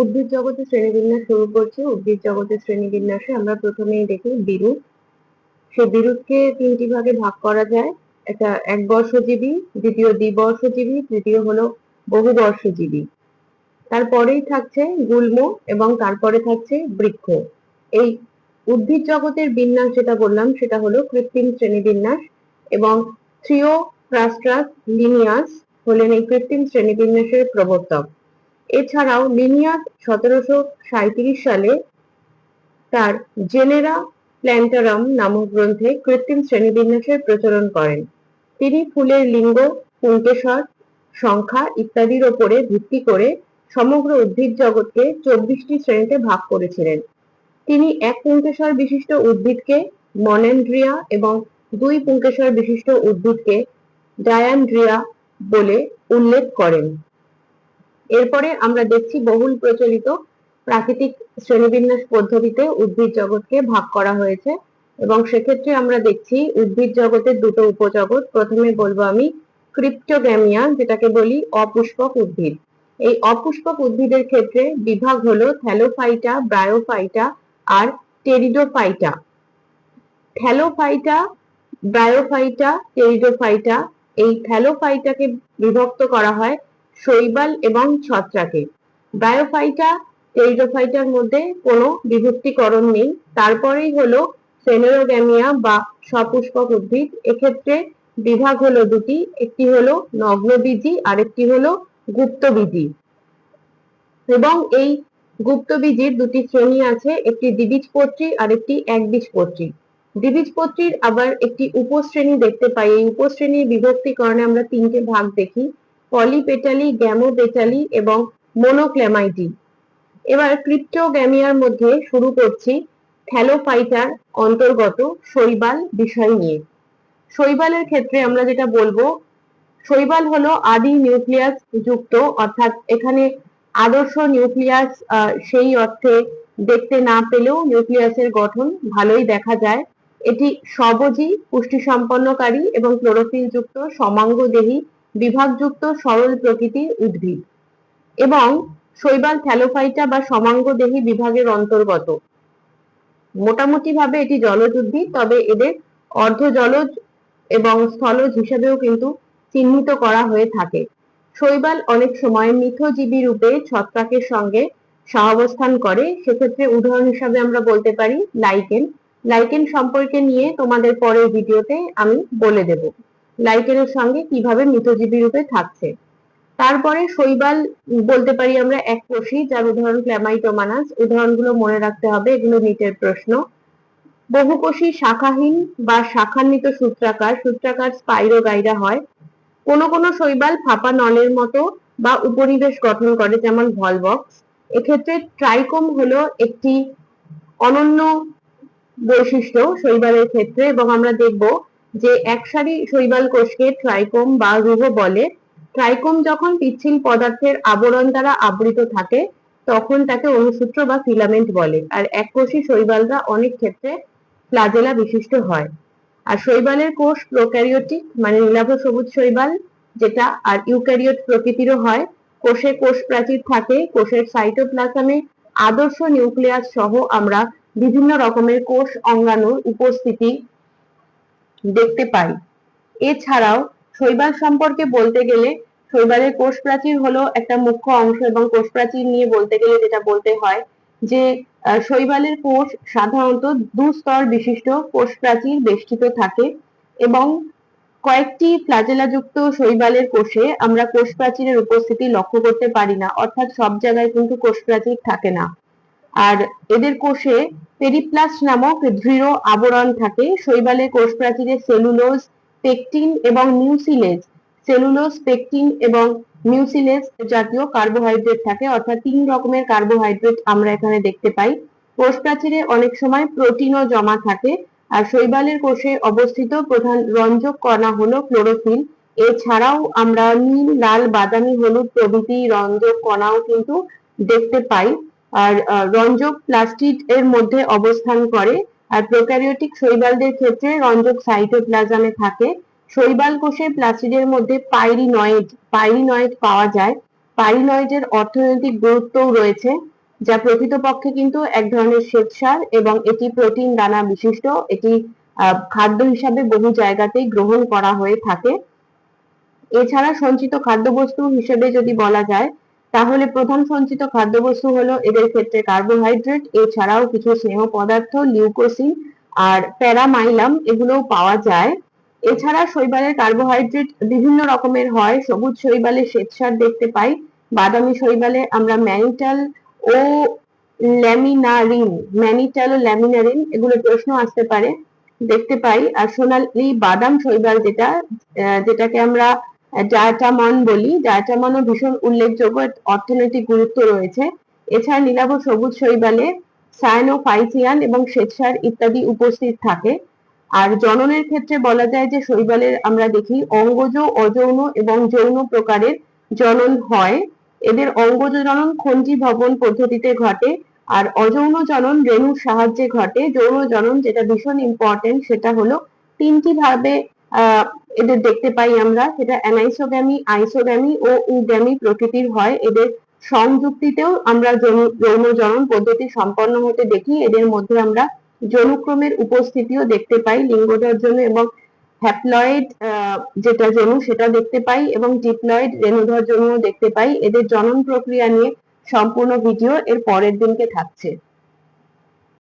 উদ্ভিদ জগতে শ্রেণীবিন্যাস শুরু করছি। উদ্ভিদ জগতের শ্রেণীবিন্যাসে আমরা প্রথমেই দেখি বিরুৎ সে বিরুৎকে তিনটি ভাগে ভাগ করা যায়। একটা একবর্ষজীবী, দ্বিতীয় দ্বিবর্ষজীবী, তৃতীয় হলো বহুবর্ষজীবী। তারপরেই থাকছে গুল্ম এবং তারপরে থাকছে বৃক্ষ। এই উদ্ভিদ জগতের বিন্যাস যেটা বললাম, সেটা হলো কৃত্রিম শ্রেণীবিন্যাস এবং থ্রিওপ্রাস্ট্রাস লিনিয়াস হলেন এই কৃত্রিম শ্রেণীবিন্যাসের প্রবর্তক। এছাড়াও লিনিয়াস সতেরোশো সাঁইত্রিশ সালে তার জেনেরা প্ল্যান্টারাম নামক গ্রন্থে কৃত্রিম শ্রেণীবিন্যাসের প্রচলন করেন। তিনি ফুলের লিঙ্গ পুঙ্কেশ্বর সংখ্যা ইত্যাদির ওপরে ভিত্তি করে সমগ্র উদ্ভিদ জগৎকে চব্বিশটি শ্রেণীতে ভাগ করেছিলেন। তিনি এক পুঙ্কেশ্বর বিশিষ্ট উদ্ভিদকে মনেন্ড্রিয়া এবং দুই পুঙ্কেশ্বর বিশিষ্ট উদ্ভিদকে ডায়ান্ড্রিয়া বলে উল্লেখ করেন। এরপরে আমরা দেখছি বহুল প্রচলিত প্রাকৃতিক শ্রেণীবিন্যাস পদ্ধতিতে উদ্ভিদ জগৎকে ভাগ করা হয়েছে এবং সেক্ষেত্রে আমরা দেখছি উদ্ভিদ জগতের দুটো উপজগৎ। প্রথমে বলব আমি ক্রিপ্টোগ্যামিয়া, যেটাকে বলি অপুষ্পক উদ্ভিদ। এই অপুষ্পক উদ্ভিদের ক্ষেত্রে বিভাগ হলো থ্যালোফাইটা, ব্রায়োফাইটা আর টেরিডোফাইটা। থ্যালোফাইটা, ব্রায়োফাইটা, টেরিডোফাইটা এই থ্যালোফাইটাকে বিভক্ত করা হয় শৈবাল এবং ছত্রাকে। ব্রায়োফাইটা টেরিডোফাইটার মধ্যে কোনো বিভক্তিকরণ নেই। তারপরেই হলো সেনেরোগ্যামিয়া বা সপুষ্পক উদ্ভিদ। এক্ষেত্রে বিভাগ হলো দুটি, একটি হলো নগ্নবীজি আরেকটি হলো গুপ্তবীজি। এবং এই গুপ্তবীজির দুটি শ্রেণি আছে, একটি দ্বিবীজপত্রী আর একটি একবীজপত্রী দ্বিবীজপত্রীর আবার একটি উপশ্রেণী দেখতে পাই। এই উপশ্রেণীর বিভক্তিকরণে আমরা তিনটে ভাগ দেখি। পলিপেটালি, গ্যামোপেটালি এবং মোনোক্লেমাইটি এবার ক্রিপ্টোগ্যামিয়ার মধ্যে শুরু করছি থ্যালোফাইটার অন্তর্গত শৈবাল বিষয় নিয়ে। শৈবালের ক্ষেত্রে আমরা যেটা বলব, শৈবাল হলো আদি নিউক্লিয়াস যুক্ত, অর্থাৎ এখানে আদর্শ নিউক্লিয়াস সেই অর্থে দেখতে না পেলেও নিউক্লিয়াসের গঠন ভালোই দেখা যায়। এটি স্ববজী পুষ্টি সম্পন্নকারী এবং ক্লোরোফিল যুক্ত, সমাঙ্গদেহী বিভাগযুক্ত সরল প্রকৃতির উদ্ভিদ এবং শৈবাল থ্যালোফাইটা বা সমাঙ্গদেহী বিভাগের অন্তর্গত। মোটামুটি ভাবে এটি জলজ উদ্ভিদ, তবে এদের অর্ধ জলজ এবং স্থলজ হিসাবেও কিন্তু চিহ্নিত করা হয়ে থাকে। শৈবাল অনেক সময় মিথজীবী রূপে ছত্রাকের সঙ্গে সহাবস্থান করে। সেক্ষেত্রে উদাহরণ হিসাবে আমরা বলতে পারি লাইকেন। লাইকেন সম্পর্কে নিয়ে তোমাদের পরের ভিডিওতে আমি বলে দেব। লাইকেনের সঙ্গে কীভাবে মিথজীবী রূপে থাকছে। তারপরে শৈবাল, বলতে পারি আমরা এক কোষী, যার উদাহরণ ক্ল্যামাইটোমানাস। উদাহরণগুলো মনে রাখতে হবে, এগুলো নিটের প্রশ্ন। বহুকোষী শাখাহীন বা শাখান্বিত সূত্রাকার সূত্রাকার স্পাইরোগাইরা হয়। কোন কোন শৈবাল ফাঁপা নলের মতো বা উপনিবেশ গঠন করে, যেমন ভলবক্স এক্ষেত্রে ট্রাইকোম হলো একটি অনন্য বৈশিষ্ট্য শৈবালের ক্ষেত্রে, এবং আমরা দেখব যে একসারি শৈবাল কোষকে ট্রাইকোম বা রুহ বলে ট্রাইকোম যখন পিচ্ছিল পদার্থের আবরণ দ্বারা আবৃত থাকে, তখন তাকে অনুসূত্র বা ফিলামেন্ট বলে। আর এককোষী শৈবালরা অনেক ক্ষেত্রে ফ্লাজেলা বিশিষ্ট হয়। আর শৈবালের কোষ প্রোক্যারিওটিক মানে নীলাভ সবুজ শৈবাল, যেটা আর ইউক্যারিওট প্রকৃতিরও হয়। কোষে কোষ প্রাচীর থাকে, কোষের সাইটোপ্লাজমে আদর্শ নিউক্লিয়াস সহ আমরা বিভিন্ন রকমের কোষ অঙ্গাণুর উপস্থিতি দেখতে পাই। এছাড়াও শৈবাল সম্পর্কে বলতে গেলে শৈবালের কোষ প্রাচীর হলো একটা মুখ্য অংশ এবং কোষ প্রাচীর নিয়ে বলতে গেলে যেটা বলতে হয় যে শৈবালের কোষ সাধারণত দুস্তর বিশিষ্ট কোষ প্রাচীর বেষ্টিত থাকে এবং কয়েকটি ফ্লাজেলাযুক্ত শৈবালের কোষে আমরা কোষ প্রাচীরের উপস্থিতি লক্ষ্য করতে পারি না। অর্থাৎ সব জায়গায় কিন্তু কোষ প্রাচীর থাকে না। আর এদের কোষে পেরিপ্লাস্ট নামক দৃঢ় আবরণ থাকে। শৈবালের কোষ প্রাচীরে সেলুলোজ পেকটিন এবং নিউসিলেজ সেলুলোজ পেকটিন এবং মিউসিলেজ জাতীয় কার্বোহাইড্রেট থাকে, অর্থাৎ তিন রকমের কার্বোহাইড্রেট আমরা এখানে দেখতে পাই। কোষ প্রাচীরে অনেক সময় প্রোটিনও জমা থাকে আর শৈবালের কোষে অবস্থিত প্রধান রঞ্জক কণা হলো ক্লোরোফিল। এছাড়াও আমরা নীল, লাল, বাদামি, হলুদ প্রভৃতি রঞ্জক কণাও কিন্তু দেখতে পাই। আর রঞ্জক প্লাস্টিড এর মধ্যে অবস্থান করে। আর প্রোক্যারিওটিক শৈবালদের ক্ষেত্রে রঞ্জক সাইটোপ্লাজমে থাকে। শৈবাল কোষে প্লাস্টিডের মধ্যে পাইরিনয়েড পাইরিনয়েড পাওয়া যায়। পাইলয়েডের অর্থনৈতিক গুরুত্বও রয়েছে, যা প্রকৃতপক্ষে কিন্তু এক ধরনের শ্বেতসার এবং এটি প্রোটিন দানা বিশিষ্ট। এটি খাদ্য হিসাবে বহু জায়গাতেই গ্রহণ করা হয়ে থাকে। এছাড়া সঞ্চিত খাদ্যবস্তু হিসেবে যদি বলা যায় তাহলে প্রধান সঞ্চিত খাদ্যবস্তু হলো এদের ক্ষেত্রে কার্বোহাইড্রেট এছাড়াও কিছু স্নেহ পদার্থ লিউকোসিন আর প্যারামাইলাম এগুলোও পাওয়া যায়। এছাড়া শৈবালের কার্বোহাইড্রেট বিভিন্ন রকমের হয়, সবুজ শৈবালে শ্বেতসার দেখতে পাই, বাদামি শৈবালে আমরা ম্যানিটাল ও ল্যামিনারিন ম্যানিটাল ও ল্যামিনারিন এগুলো প্রশ্ন আসতে পারে, দেখতে পাই। আর সোনালি বাদাম শৈবাল যেটা যেটাকে আমরা ডায়াটামন বলি ডায়াটামনও ভীষণ উল্লেখযোগ্য অর্থনৈতিক গুরুত্ব রয়েছে। এছাড়া নীলাভ সবুজ শৈবালে সায়ানোফাইসিয়ান এবং শ্বেতসার ইত্যাদি উপস্থিত থাকে। আর জননের ক্ষেত্রে বলা যায় যে শৈবালের আমরা দেখি অঙ্গজ, অযৌন এবং যৌন প্রকারের জনন হয়। এদের অঙ্গজ জনন খঞ্জি ভবন পদ্ধতিতে ঘটে আর অযৌন জনন রেণুর সাহায্যে ঘটে। যৌন জনন যেটা ভীষণ ইম্পর্টেন্ট সেটা হলো তিনটি ভাবে এদের দেখতে পাই আমরা। সেটা অ্যানাইসোগ্যামি, আইসোগ্যামি ও ইউগ্যামি প্রকৃতির হয়। এদের সংযুক্তিতেও আমরা যৌন- জনন পদ্ধতি সম্পন্ন হতে দেখি। এদের মধ্যে আমরা যৌনক্রমের উপস্থিতিও দেখতে পাই, লিঙ্গদর্জন এবং হ্যাপ্লয়েড যেটা যৌন সেটা দেখতে পাই এবং ডিপ্লয়েড রেণুধর যৌন দেখতে পাই। এদের জনন প্রক্রিয়া নিয়ে সম্পূর্ণ ভিডিও এর পরের দিনকে থাকছে।